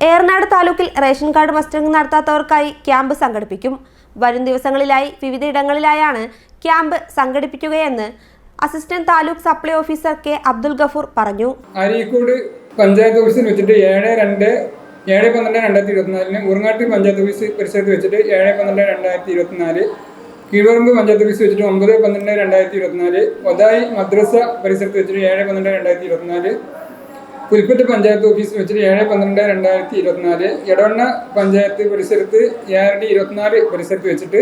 Eranad താലൂക്കിൽ ration card mustering നടത്താത്തവർക്കായി camp സംഘടിപ്പിക്കും. വരും ദിവസങ്ങളിലായി വിവിധയിടങ്ങളിലായാണ് camp സംഘടിപ്പിക്കുകയെന്ന് assistant taluk supply officer K Abdul Gafoor പറഞ്ഞു. അരീക്കോട് പഞ്ചായത്ത് ഓഫീസിൽ വെച്ചിട്ട് ഏഴ് രണ്ട് ഏഴ് പന്ത്രണ്ട് രണ്ടായിരത്തി ഇരുപത്തിനാലിന് ഉറങ്ങാട്ടി പഞ്ചായത്ത് ഓഫീസ് പരിസരത്ത് വെച്ചിട്ട് ഏഴ് പന്ത്രണ്ട് രണ്ടായിരത്തി ഇരുപത്തിനാല് കീഴ്വറമ്പ് പഞ്ചായത്ത് ഓഫീസ് വെച്ചിട്ട് ഒമ്പത് പന്ത്രണ്ട് രണ്ടായിരത്തി ഇരുപത്തിനാല് ഒതായി മദ്രസ പരിസരത്ത് വെച്ചിട്ട് ഏഴ് പന്ത്രണ്ട് രണ്ടായിരത്തി ഇരുപത്തിനാല് പുൽപ്പറ്റ പഞ്ചായത്ത് ഓഫീസ് വെച്ചിട്ട് ഏഴ് പന്ത്രണ്ട് രണ്ടായിരത്തി ഇരുപത്തിനാല് എടവണ്ണ പഞ്ചായത്ത് പരിസരത്ത് ഏഴ് ഇരുപത്തിനാല് പരിസരത്ത് വെച്ചിട്ട്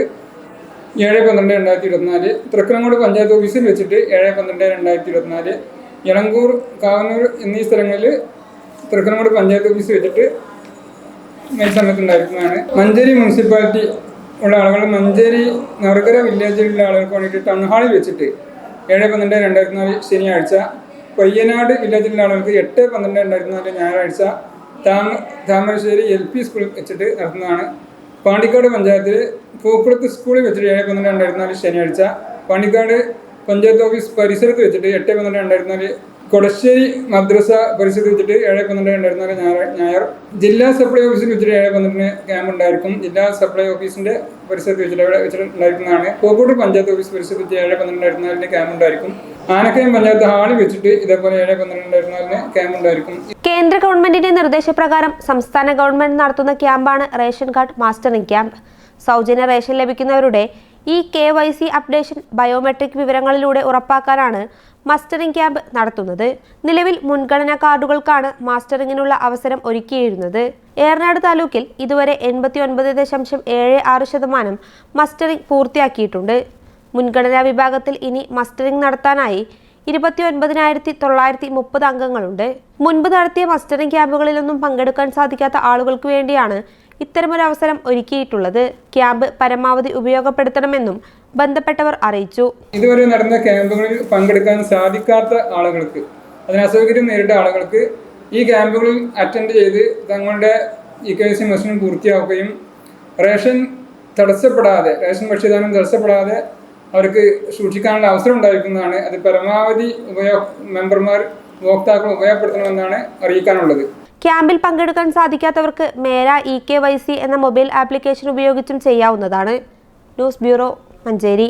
ഏഴ് പന്ത്രണ്ട് രണ്ടായിരത്തി ഇരുപത്തിനാല് തൃക്കരങ്ങോട് പഞ്ചായത്ത് ഓഫീസിൽ വെച്ചിട്ട് ഏഴ് പന്ത്രണ്ട് രണ്ടായിരത്തി ഇരുപത്തിനാല് ഇളങ്കൂർ കാവന്നൂർ എന്നീ സ്ഥലങ്ങളിൽ തൃക്കരങ്ങോട് പഞ്ചായത്ത് ഓഫീസ് വെച്ചിട്ട് മെയ് സമയത്തുണ്ടായിരിക്കുന്നതാണ് മഞ്ചേരി മുനിസിപ്പാലിറ്റി ഉള്ള ആളുകൾ മഞ്ചേരി നറുകര വില്ലേജിലുള്ള ആളുകൾക്ക് വേണ്ടിയിട്ട് ടൗൺ ഹാളിൽ വെച്ചിട്ട് ഏഴ് പന്ത്രണ്ട് രണ്ടായിരത്തി നാല് ശനിയാഴ്ച പയ്യനാട് വില്ലേജിലുള്ള ആളുകൾക്ക് എട്ട് പന്ത്രണ്ട് രണ്ടായിരത്തി നാല് ഞായറാഴ്ച താമ താമരശ്ശേരി എൽ പി സ്കൂളിൽ വെച്ചിട്ട് നടത്തുന്നതാണ്. പാണ്ടിക്കാട് പഞ്ചായത്തിൽ പൂക്കുളത്ത് സ്കൂളിൽ വെച്ചിട്ട് ഏഴ് പന്ത്രണ്ട് രണ്ടായിരത്തി നാല് ശനിയാഴ്ച. പാണ്ടിക്കാട് പഞ്ചായത്ത് ഓഫീസ് പരിസരത്ത് വെച്ചിട്ട് എട്ട് പന്ത്രണ്ട് രണ്ടായിരത്തി നാല് കൊടശ്ശേരി മദ്രസ പരിസരത്ത് വെച്ചിട്ട് ഏഴ് പന്ത്രണ്ട് രണ്ടായിരത്തി നാല് ഞായർ. ഞായർ ജില്ലാ സപ്ലൈ ഓഫീസിൽ വെച്ചിട്ട് ഏഴ് പന്ത്രണ്ടിന് ക്യാമ്പ് ഉണ്ടായിരിക്കും. ജില്ലാ സപ്ലൈ ഓഫീസിന്റെ പരിസരത്ത് വെച്ചിട്ട് അവിടെ വെച്ചിട്ട് ഉണ്ടായിരിക്കുന്നതാണ് കോഴിക്കോട് പഞ്ചായത്ത് ഓഫീസ് പരിസരത്ത് വെച്ച് ഏഴ് പന്ത്രണ്ട് രണ്ടായിരത്തി നാലിന് ക്യാമ്പ് ഉണ്ടായിരിക്കും. ആനക്കയം പഞ്ചായത്ത് ഹാളിൽ വെച്ചിട്ട് ഇതേപോലെ ഏഴ് പന്ത്രണ്ട് ക്യാമ്പ് ഉണ്ടായിരിക്കും. കേന്ദ്ര ഗവൺമെന്റിന്റെ നിർദ്ദേശപ്രകാരം സംസ്ഥാന ഗവൺമെന്റ് നടത്തുന്ന ക്യാമ്പാണ് റേഷൻ കാർഡ് മാസ്റ്ററിംഗ് ക്യാമ്പ്. സൗജന്യ ration ലഭിക്കുന്നവരുടെ e K Y C updation biometric വിവരങ്ങളിലൂടെ ഉറപ്പാക്കാനാണ് മാസ്റ്ററിംഗ് ക്യാമ്പ് നടത്തുന്നത്. നിലവിൽ മുൻഗണനാ കാർഡുകൾക്കാണ് മാസ്റ്ററിങ്ങിനുള്ള അവസരം ഒരുക്കിയിരുന്നത്. ഏറനാട് താലൂക്കിൽ ഇതുവരെ എൺപത്തി ഒൻപത് ദശാംശം ഏഴ് ആറ് ശതമാനം മസ്റ്ററിംഗ് പൂർത്തിയാക്കിയിട്ടുണ്ട്. മുൻഗണനാ വിഭാഗത്തിൽ ഇനി മസ്റ്ററിംഗ് നടത്താനായി ഇരുപത്തി ഒൻപതിനായിരത്തി തൊള്ളായിരത്തി മുപ്പത് അംഗങ്ങളുണ്ട്. മുൻപ് നടത്തിയ മസ്റ്ററിംഗ് ക്യാമ്പുകളിലൊന്നും പങ്കെടുക്കാൻ സാധിക്കാത്ത ആളുകൾക്ക് വേണ്ടിയാണ് ഇത്തരമൊരു അവസരം ഒരുക്കിയിട്ടുള്ളത്. ക്യാമ്പ് പരമാവധി ഉപയോഗപ്പെടുത്തണമെന്നും ബന്ധപ്പെട്ടവർ അറിയിച്ചു. ഇതുവരെ നടന്ന ക്യാമ്പുകളിൽ പങ്കെടുക്കാൻ സാധിക്കാത്ത ആളുകൾക്ക് അതിന് അസൗകര്യം നേരിട്ട ആളുകൾക്ക് ഈ ക്യാമ്പുകളിൽ അറ്റൻഡ് ചെയ്ത് തങ്ങളുടെ ഇ കെ സി പൂർത്തിയാക്കുകയും റേഷൻ തടസ്സപ്പെടാതെ റേഷൻ ഭക്ഷ്യദാനം തടസ്സപ്പെടാതെ അവർക്ക് സൂക്ഷിക്കാനുള്ള അവസരം ഉണ്ടായിരിക്കുന്നതാണ്. അത് പരമാവധി ഉപയോഗ മെമ്പർമാർ ഉപഭോക്താക്കൾ ഉപയോഗപ്പെടുത്തണമെന്നാണ് അറിയിക്കാനുള്ളത്. ക്യാമ്പിൽ പങ്കെടുക്കാൻ സാധിക്കാത്തവർക്ക് Mera e K Y C എന്ന മൊബൈൽ ആപ്ലിക്കേഷൻ ഉപയോഗിച്ചും ചെയ്യാവുന്നതാണ്. News bureau Manjeri.